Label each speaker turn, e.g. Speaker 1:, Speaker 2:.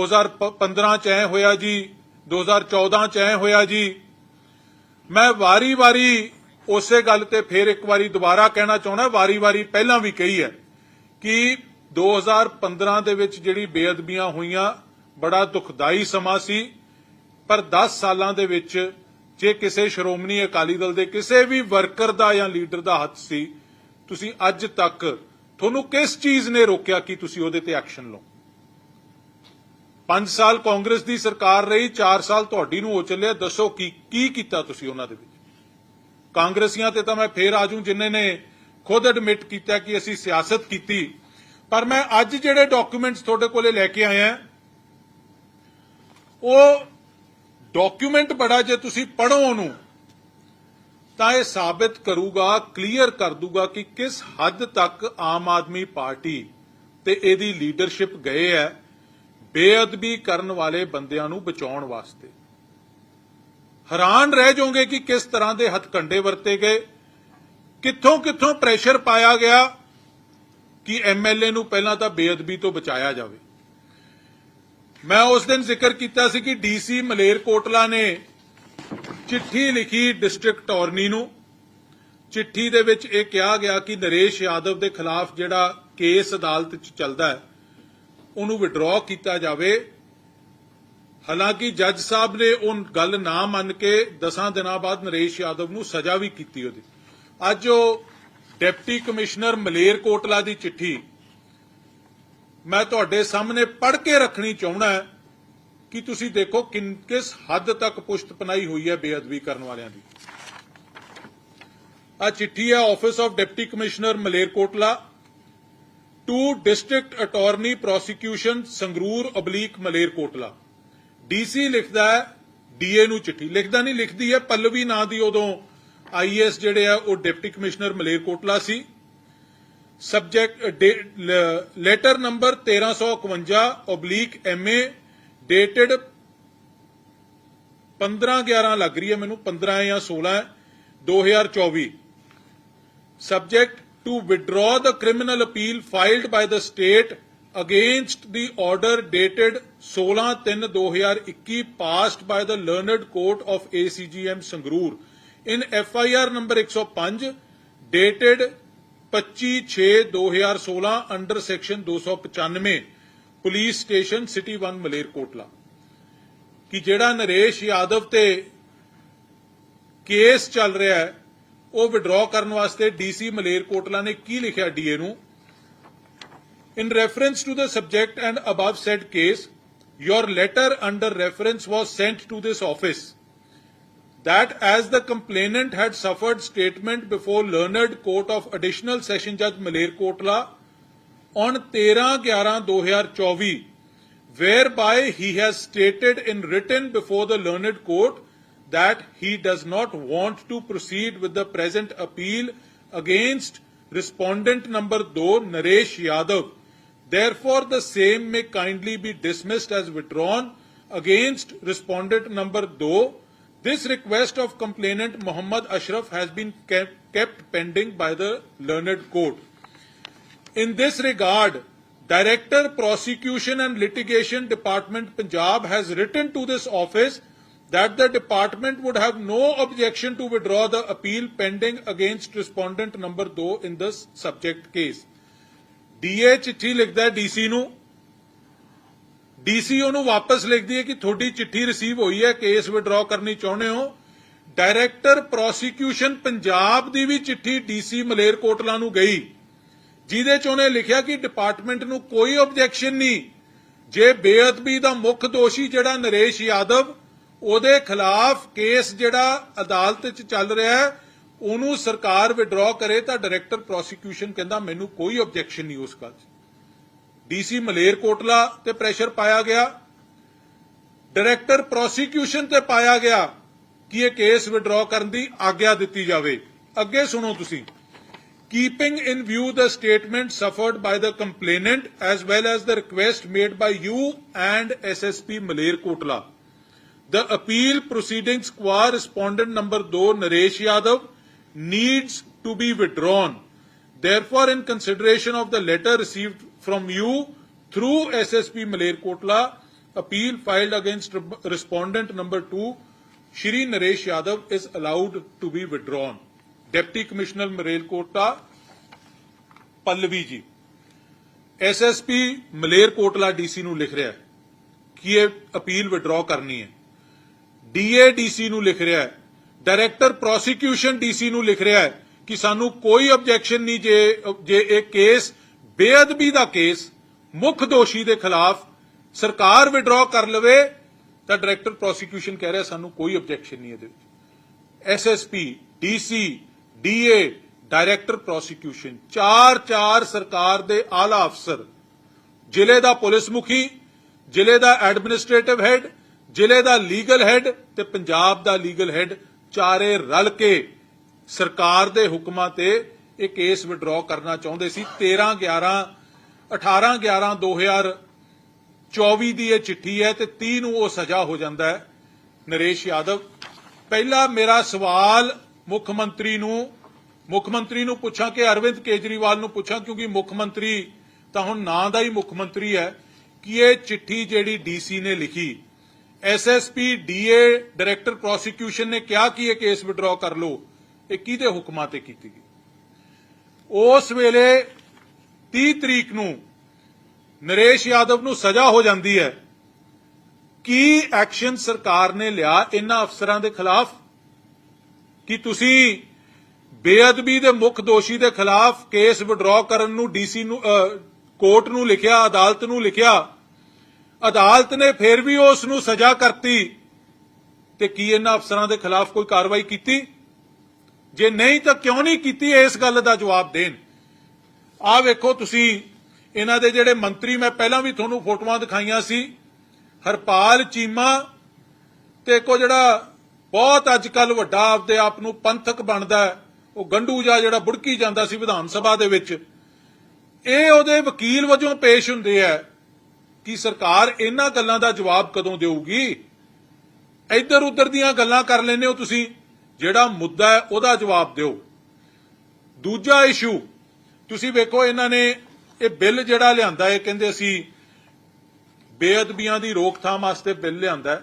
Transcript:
Speaker 1: 2015 ਚ ਐ ਹੋਇਆ ਜੀ 2014 ਚ ਐ ਹੋਇਆ ਜੀ। ਮੈਂ ਵਾਰੀ-ਵਾਰੀ ਉਸੇ ਗੱਲ ਤੇ ਫੇਰ ਇੱਕ ਵਾਰੀ ਦੁਬਾਰਾ ਕਹਿਣਾ ਚਾਹੁੰਦਾ ਵਾਰੀ-ਵਾਰੀ ਪਹਿਲਾਂ ਵੀ ਕਹੀ ਹੈ ਕਿ 2015 ਦੇ ਵਿੱਚ ਜਿਹੜੀ ਬੇਅਦਬੀਆਂ ਹੋਈਆਂ, ਬੜਾ ਦੁਖਦਾਈ ਸਮਾਂ ਸੀ। ਪਰ 10 ਸਾਲਾਂ ਦੇ ਵਿੱਚ ਜੇ ਕਿਸੇ ਸ਼੍ਰੋਮਣੀ ਅਕਾਲੀ ਦਲ ਦੇ ਕਿਸੇ ਵੀ ਵਰਕਰ ਦਾ ਜਾਂ ਲੀਡਰ ਦਾ ਹੱਥ ਸੀ, ਤੁਸੀਂ ਅੱਜ ਤੱਕ ਤੁਹਾਨੂੰ ਕਿਸ ਚੀਜ਼ ਨੇ ਰੋਕਿਆ ਕਿ ਤੁਸੀਂ ਉਹਦੇ ਤੇ ਐਕਸ਼ਨ ਲਓ? 5 ਸਾਲ ਕਾਂਗਰਸ ਦੀ ਸਰਕਾਰ ਰਹੀ 4 ਸਾਲ ਤੁਹਾਡੀ ਨੂੰ ਹੋ ਚੱਲਿਆ। ਦੱਸੋ ਕੀ ਕੀ ਕੀਤਾ ਤੁਸੀਂ ਉਹਨਾਂ ਦੇ ਵਿੱਚ? ਕਾਂਗਰਸੀਆਂ ਤੇ ਤਾਂ ਮੈਂ ਫੇਰ ਆਜੂ ਜਿਨ੍ਹਾਂ ਨੇ ਖੁਦ ਐਡਮਿਟ ਕੀਤਾ ਕਿ ਅਸੀਂ ਸਿਆਸਤ ਕੀਤੀ। ਪਰ ਮੈਂ ਅੱਜ ਜਿਹੜੇ ਡਾਕੂਮੈਂਟਸ ਤੁਹਾਡੇ ਕੋਲੇ ਲੈ ਕੇ ਆਇਆ, ਉਹ ਡਾਕੂਮੈਂਟ ਬੜਾ ਜੇ ਤੁਸੀਂ ਪੜੋ ਉਹਨੂੰ, ਤਾਂ ਇਹ ਸਾਬਿਤ ਕਰੂਗਾ ਕਲੀਅਰ ਕਰ ਦੂਗਾ ਕਿ ਕਿਸ ਹੱਦ ਤੱਕ ਆਮ ਆਦਮੀ ਪਾਰਟੀ ਤੇ ਇਹਦੀ ਲੀਡਰਸ਼ਿਪ ਗਏ ਹੈ। ਬੇਅਦਬੀ ਕਰਨ ਵਾਲੇ ਬੰਦਿਆਂ ਨੂੰ ਬਚਾਉਣ ਵਾਸਤੇ। ਹੈਰਾਨ ਰਹਿ ਜਾਓਗੇ ਕਿ ਕਿਸ ਤਰ੍ਹਾਂ ਦੇ ਹੱਥਕੰਡੇ ਵਰਤੇ ਗਏ। ਕਿੱਥੋਂ ਕਿੱਥੋਂ ਪ੍ਰੈਸ਼ਰ ਪਾਇਆ ਗਿਆ ਕਿ ਐਮਐਲਏ ਨੂੰ ਪਹਿਲਾਂ ਤਾਂ ਬੇਅਦਬੀ ਤੋਂ ਬਚਾਇਆ ਜਾਵੇ। ਮੈਂ ਉਸ ਦਿਨ ਜ਼ਿਕਰ ਕੀਤਾ ਸੀ ਕਿ ਡੀਸੀ ਮਲੇਰਕੋਟਲਾ ਨੇ ਚਿੱਠੀ ਲਿਖੀ ਡਿਸਟ੍ਰਿਕਟ ਅਟਾਰਨੀ ਨੂੰ। ਚਿੱਠੀ ਦੇ ਵਿੱਚ ਇਹ ਕਿਹਾ ਗਿਆ ਕਿ ਨਰੇਸ਼ ਯਾਦਵ ਦੇ ਖਿਲਾਫ ਜਿਹੜਾ ਕੇਸ ਅਦਾਲਤ 'ਚ ਚੱਲਦਾ ਹੈ ਉਹਨੂੰ ਵਿਡਰਾਅ ਕੀਤਾ ਜਾਵੇ। ਹਾਲਾਂਕਿ ਜੱਜ ਸਾਹਿਬ ਨੇ ਉਹ ਗੱਲ ਨਾ ਮੰਨ ਕੇ 10 ਦਿਨਾਂ ਬਾਅਦ ਨਰੇਸ਼ ਯਾਦਵ ਨੂੰ ਸਜ਼ਾ ਵੀ ਕੀਤੀ ਉਹਦੀ। ਅੱਜ ਉਹ ਡਿਪਟੀ ਕਮਿਸ਼ਨਰ ਮਲੇਰਕੋਟਲਾ ਦੀ ਚਿੱਠੀ ਮੈਂ ਤੁਹਾਡੇ ਸਾਹਮਣੇ ਪੜ੍ਹ ਕੇ ਰੱਖਣੀ ਚਾਹੁੰਦਾ ਕਿ ਤੁਸੀਂ ਦੇਖੋ ਕਿਨ, ਕਿਸ ਹੱਦ ਤੱਕ ਪੁਸ਼ਤਪਨਾਈ ਹੋਈ ਹੈ ਬੇਅਦਬੀ ਕਰਨ ਵਾਲਿਆਂ ਦੀ। ਆ ਚਿੱਠੀ ਹੈ office of deputy commissioner Malerkotla. To district attorney prosecution Sangrur oblique Malerkotla DC ਲਿਖਦਾ ਹੈ ਡੀਏ ਨੂੰ ਚਿੱਠੀ। ਲਿਖਦਾ ਨਹੀਂ, ਲਿਖਦੀ ਹੈ, ਪੱਲਵੀ ਨਾਂ ਦੀ ਉਦੋਂ ਆਈਐਸ ਜਿਹੜੇ ਆ, ਉਹ ਡਿਪਟੀ ਕਮਿਸ਼ਨਰ ਮਲੇਰਕੋਟਲਾ ਸੀ। Subject letter number 1351 oblique MA dated 15 11 ਲੱਗ ਰਹੀ ਹੈ ਮੈਨੂੰ 15 ਜਾਂ 16 2024 subject to withdraw the criminal appeal filed by the state against the order dated 16-3-2021 passed by the learned court of ACGM Sangrur in FIR number 105 dated 25-6-2016 under section 295 police station city 1 Malerkotla ਕਿ ਜਿਹੜਾ ਨਰੇਸ਼ ਯਾਦਵ ਤੇ case ਚੱਲ ਰਿਹਾ ਹੈ ਉਹ withdraw ਕਰਨ ਵਾਸਤੇ DC Malerkotla ਨੇ ਕੀ ਲਿਖਿਆ ਡੀਏ ਨੂੰ In reference to the subject and above said case, your letter under reference was sent to this office that as the complainant had suffered statement before learned court of additional session judge Malerkotla on 13-11-2024 whereby he has stated in written before the learned court that he does not want to proceed with the present appeal against respondent number 2 Naresh Yadav Therefore, the same may kindly be dismissed as withdrawn against respondent number 2. This request of complainant Muhammad Ashraf has been kept, kept pending by the learned court. In this regard, Director Prosecution and Litigation Department Punjab has written to this office that the department would have no objection to withdraw the appeal pending against respondent number 2 in this subject case. DA ਚਿੱਠੀ ਲਿਖਦਾ DC ਨੂੰ DC ਉਹਨੂੰ ਵਾਪਸ ਲਿਖਦੀ ਹੈ ਕਿ ਤੁਹਾਡੀ ਚਿੱਠੀ ਰਿਸੀਵ ਹੋਈ ਹੈ ਕੇਸ ਵਿਡਰਾਅ ਕਰਨੀ ਚਾਹੁੰਦੇ ਹੋ ਡਾਇਰੈਕਟਰ ਪ੍ਰੋਸੀਕਿਊਸ਼ਨ ਪੰਜਾਬ ਦੀ ਵੀ ਚਿੱਠੀ ਡੀਸੀ ਮਲੇਰਕੋਟਲਾ ਨੂੰ ਗਈ ਜਿਹਦੇ ਚ ਉਹਨੇ ਲਿਖਿਆ ਕਿ ਡਿਪਾਰਟਮੈਂਟ ਨੂੰ ਕੋਈ ਆਬਜੈਕਸ਼ਨ ਨਹੀਂ ਜੇ ਬੇਅਦਬੀ ਦਾ ਮੁੱਖ ਦੋਸ਼ੀ ਜਿਹੜਾ ਨਰੇਸ਼ ਯਾਦਵ ਉਹਦੇ ਖਿਲਾਫ ਕੇਸ ਜਿਹੜਾ ਅਦਾਲਤ 'ਚ ਚੱਲ ਰਿਹਾ ਹੈ, ਉਹਨੂੰ ਸਰਕਾਰ ਵਿਡਰਾਅ ਕਰੇ ਤਾਂ ਡਾਇਰੈਕਟਰ ਪ੍ਰੋਸੀਕਿਊਸ਼ਨ ਕਹਿੰਦਾ ਮੈਨੂੰ ਕੋਈ ਆਬਜੈਕਸ਼ਨ ਨਹੀਂ ਉਸ ਗੱਲ 'ਚ। ਡੀਸੀ ਮਲੇਰਕੋਟਲਾ ਤੇ ਪ੍ਰੈਸ਼ਰ ਪਾਇਆ ਗਿਆ। ਡਾਇਰੈਕਟਰ ਪ੍ਰੋਸੀਕਿਊਸ਼ਨ ਤੇ ਪਾਇਆ ਗਿਆ ਕਿ ਇਹ ਕੇਸ ਵਿਡਰਾਅ ਕਰਨ ਦੀ ਆਗਿਆ ਦਿੱਤੀ ਜਾਵੇ। ਅੱਗੇ ਸੁਣੋ ਤੁਸੀਂ। Keeping in view the statement suffered by the complainant as well as the request made by you and SSP Malerkotla. The appeal proceedings qua respondent number 2 Naresh Yadav needs to be withdrawn. Therefore, in consideration of the letter received from you through SSP Malerkotla, appeal filed against respondent number 2 Shri Naresh Yadav is allowed to be withdrawn. Deputy Commissioner Malekota Pallavi ਜੀ SSP Malerkotla DC ਨੂੰ ਲਿਖ ਰਿਹਾ ਹੈ ਕਿ ਇਹ appeal withdraw ਕਰਨੀ ਹੈ DA DC ਨੂੰ ਲਿਖ ਰਿਹਾ ਹੈ। ਡਾਇਰੈਕਟਰ ਪ੍ਰੋਸੀਕਿਊਸ਼ਨ ਡੀਸੀ ਨੂੰ ਲਿਖ ਰਿਹਾ ਹੈ ਕਿ ਸਾਨੂੰ ਕੋਈ ਆਬਜੈਕਸ਼ਨ ਨਹੀਂ ਜੇ ਜੇ ਇਹ ਕੇਸ ਬੇਅਦਬੀ ਦਾ ਕੇਸ ਮੁੱਖ ਦੋਸ਼ੀ ਦੇ ਖਿਲਾਫ ਸਰਕਾਰ ਵਿਡਰਾਅ ਕਰ ਲਵੇ, ਤਾਂ ਡਾਇਰੈਕਟਰ ਪ੍ਰੋਸੀਕਿਊਸ਼ਨ ਕਹਿ ਰਿਹਾ ਸਾਨੂੰ ਕੋਈ ਆਬਜੈਕਸ਼ਨ ਨਹੀਂ ਇਹਦੇ ਵਿੱਚ। SSP DC DA director prosecution, ਚਾਰ ਚਾਰ ਸਰਕਾਰ ਦੇ ਆਲਾ ਅਫਸਰ। ਜ਼ਿਲ੍ਹੇ ਦਾ ਪੁਲਿਸ ਮੁਖੀ, ਜ਼ਿਲ੍ਹੇ ਦਾ ਐਡਮਿਨਿਸਟ੍ਰੇਟਿਵ ਹੈਡ ਜ਼ਿਲ੍ਹੇ ਦਾ ਲੀਗਲ ਹੈੱਡ ਤੇ ਪੰਜਾਬ ਦਾ ਲੀਗਲ ਹੈੱਡ ਚਾਰੇ ਰਲ ਕੇ ਸਰਕਾਰ ਦੇ ਹੁਕਮਾਂ ਤੇ ਇਹ ਕੇਸ ਵਿਡਰਾਅ ਕਰਨਾ ਚਾਹੁੰਦੇ ਸੀ। 13 11 18 11 2024 ਦੀ ਇਹ ਚਿੱਠੀ ਹੈ ਤੇ 30 ਨੂੰ ਉਹ ਸਜ਼ਾ ਹੋ ਜਾਂਦਾ ਹੈ। ਨਰੇਸ਼ ਯਾਦਵ, ਪਹਿਲਾ ਮੇਰਾ ਸਵਾਲ ਮੁੱਖ ਮੰਤਰੀ ਨੂੰ, ਮੁੱਖ ਮੰਤਰੀ ਨੂੰ ਪੁੱਛਾਂ ਕਿ ਅਰਵਿੰਦ ਕੇਜਰੀਵਾਲ ਨੂੰ ਪੁੱਛਾਂ ਕਿਉਂਕਿ ਮੁੱਖ ਮੰਤਰੀ ਤਾਂ ਹੁਣ ਨਾਂ ਦਾ ਹੀ ਮੁੱਖ ਮੰਤਰੀ ਹੈ ਕਿ ਇਹ ਚਿੱਠੀ ਜਿਹੜੀ ਡੀਸੀ ਨੇ ਲਿਖੀ ਐਸਐਸਪੀ ਡੀਏ ਡਾਇਰੈਕਟਰ ਪ੍ਰੋਸੀਕਿਊਸ਼ਨ ਨੇ ਕਿਹਾ ਕਿ ਇਹ ਕੇਸ ਵਿਡਰਾਅ ਕਰ ਲਓ। ਇਹ ਕਿਹਦੇ ਹੁਕਮਾਂ ਤੇ ਕੀਤੀ ਗਈ? ਉਸ ਵੇਲੇ 30 ਤਰੀਕ ਨੂੰ ਨਰੇਸ਼ ਯਾਦਵ ਨੂੰ ਸਜ਼ਾ ਹੋ ਜਾਂਦੀ ਹੈ। ਕੀ ਐਕਸ਼ਨ ਸਰਕਾਰ ਨੇ ਲਿਆ ਇਹਨਾਂ ਅਫਸਰਾਂ ਦੇ ਖਿਲਾਫ? ਕਿ ਤੁਸੀਂ ਬੇਅਦਬੀ ਦੇ ਮੁੱਖ ਦੋਸ਼ੀ ਦੇ ਖਿਲਾਫ ਕੇਸ ਵਿਡਰਾਅ ਕਰਨ ਨੂੰ ਡੀਸੀ ਨੂੰ ਕੋਰਟ ਨੂੰ ਲਿਖਿਆ, ਅਦਾਲਤ ਨੂੰ ਲਿਖਿਆ? ਅਦਾਲਤ ਨੇ ਫਿਰ ਵੀ ਉਸ ਨੂੰ ਸਜ਼ਾ ਕਰਤੀ ਤੇ ਕੀ ਇਹਨਾਂ ਅਫਸਰਾਂ ਦੇ ਖਿਲਾਫ ਕੋਈ ਕਾਰਵਾਈ ਕੀਤੀ? ਜੇ ਨਹੀਂ ਤਾਂ ਕਿਉਂ ਨਹੀਂ ਕੀਤੀ ਇਸ ਗੱਲ ਦਾ ਜਵਾਬ ਦੇਣ? ਆਹ ਵੇਖੋ ਤੁਸੀਂ, ਇਹਨਾਂ ਦੇ ਜਿਹੜੇ ਮੰਤਰੀ, ਮੈਂ ਪਹਿਲਾਂ ਵੀ ਤੁਹਾਨੂੰ ਫੋਟੋਆਂ ਦਿਖਾਈਆਂ ਸੀ, ਹਰਪਾਲ ਚੀਮਾ ਤੇ ਕੋ ਜਿਹੜਾ ਬਹੁਤ ਅੱਜ ਕੱਲ ਵੱਡਾ ਆਪਦੇ ਆਪ ਨੂੰ ਪੰਥਕ ਬਣਦਾ ਉਹ ਗੰਡੂ ਜਾ ਜਿਹੜਾ ਬੁੜਕੀ ਜਾਂਦਾ ਸੀ ਵਿਧਾਨ ਸਭਾ ਦੇ ਵਿੱਚ, ਇਹ ਉਹਦੇ ਵਕੀਲ ਵਜੋਂ ਪੇਸ਼ ਹੁੰਦੇ ਆ। ਕਿ ਸਰਕਾਰ ਇਹਨਾਂ ਗੱਲਾਂ ਦਾ ਜਵਾਬ ਕਦੋਂ ਦੇਊਗੀ? ਇੱਧਰ ਉੱਧਰ ਦੀਆਂ ਗੱਲਾਂ ਕਰ ਲੈਂਦੇ ਹੋ ਤੁਸੀਂ, ਜਿਹੜਾ ਮੁੱਦਾ ਹੈ ਉਹਦਾ ਜਵਾਬ ਦਿਓ। ਦੂਜਾ ਇਸ਼ੂ, ਤੁਸੀਂ ਵੇਖੋ ਇਹਨਾਂ ਨੇ ਇਹ ਬਿੱਲ ਜਿਹੜਾ ਲਿਆਂਦਾ ਹੈ ਕਹਿੰਦੇ ਅਸੀਂ ਬੇਅਦਬੀਆਂ ਦੀ ਰੋਕਥਾਮ ਵਾਸਤੇ ਬਿੱਲ ਲਿਆਂਦਾ ਹੈ।